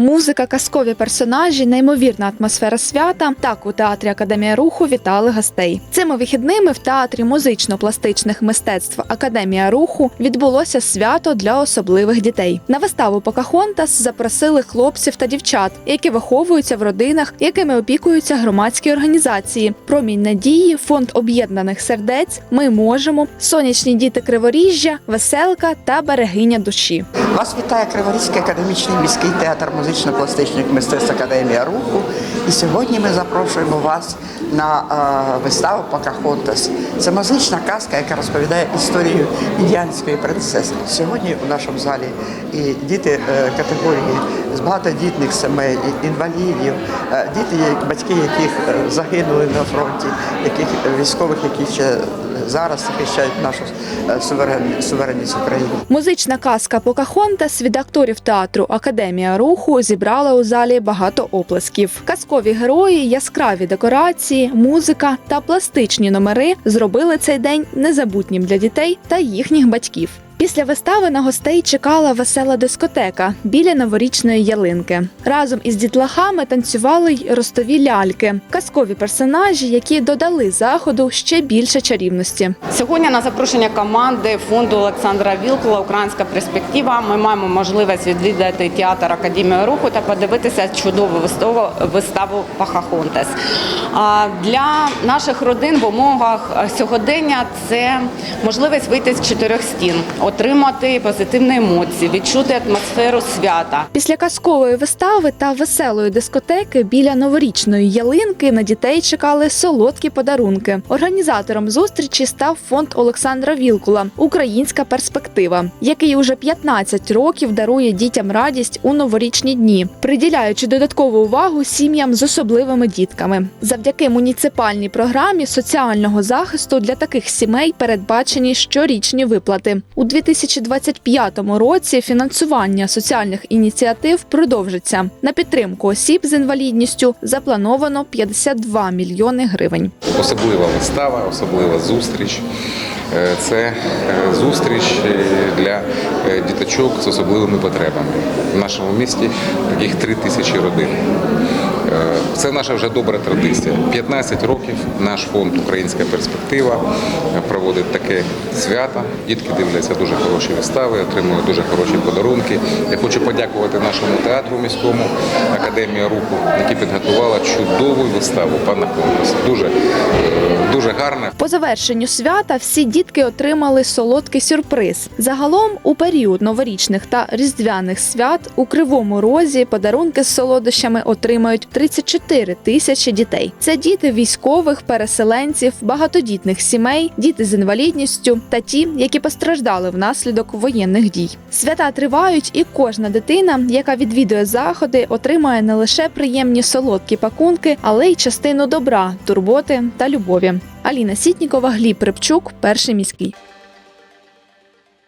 Музика, казкові персонажі, неймовірна атмосфера свята. Так у театрі Академія руху вітали гостей. Цими вихідними в театрі музично-пластичних мистецтв Академія руху відбулося свято для особливих дітей. На виставу Покахонтас запросили хлопців та дівчат, які виховуються в родинах, якими опікуються громадські організації. Промінь надії, фонд об'єднаних сердець. Ми можемо, сонячні діти Криворіжжя, веселка та берегиня душі. Вас вітає Криворізький академічний міський театр музично-пластичних мистецтв Академія руху. І сьогодні ми запрошуємо вас на е, виставу Покахонтас. Це музична казка, яка розповідає історію індіанської принцеси. Сьогодні у нашому залі і діти е, категорії з багатодітних сімей, інвалідів, е, діти, батьки яких загинули на фронті, яких військових, які ще зараз захищають нашу е, суверен- суверенність України. Музична казка Покахонтас від акторів театру Академія руху зібрала у залі багато оплесків. Казкові герої, яскраві декорації, музика та пластичні номери зробили цей день незабутнім для дітей та їхніх батьків. Після вистави на гостей чекала весела дискотека біля новорічної ялинки. Разом із дітлахами танцювали й ростові ляльки, казкові персонажі, які додали заходу ще більше чарівності. Сьогодні на запрошення команди фонду Олександра Вілкула Українська перспектива. Ми маємо можливість відвідати театр Академію руху та подивитися чудову виставу виставу Пахахонтес. Для наших родин в умовах сьогодення це можливість вийти з чотирьох стін, отримати позитивні емоції, відчути атмосферу свята. Після казкової вистави та веселої дискотеки біля новорічної ялинки на дітей чекали солодкі подарунки. Організатором зустрічі став фонд Олександра Вілкула Українська перспектива, який уже 15 років дарує дітям радість у новорічні дні, приділяючи додаткову увагу сім'ям з особливими дітками. Завдяки муніципальній програмі соціального захисту для таких сімей передбачені щорічні виплати у 2025 році. Фінансування соціальних ініціатив продовжиться на підтримку осіб з інвалідністю. Заплановано 52 мільйони гривень. Особлива вистава, особлива зустріч. Е, Це е, зустріч е, для діточок з особливими потребами. В нашому місті таких три тисячі родин. Е, Це наша вже добра традиція. 15 років наш фонд Українська перспектива проводить таке свято. Дітки дивляться дуже хороші вистави, отримують дуже хороші подарунки. Я хочу подякувати нашому театру міському Академія руху, які підготувала чудову виставу пана конкурсу. Дуже, е, дуже гарна. По завершенню свята всі дітки отримали солодкий сюрприз. Загалом у період новорічних та різдвяних свят у кривому розі подарунки з солодощами отримають 34 тисячі дітей. Це діти військових, переселенців, багатодітних сімей, діти з інвалідністю та ті, які постраждали внаслідок воєнних дій. Свята тривають, і кожна дитина, яка відвідує заходи, отримає не лише приємні солодкі пакунки, але й частину добра, турботи та любові. Аліна Сітнікова, Гліб Рибчук, перший міський.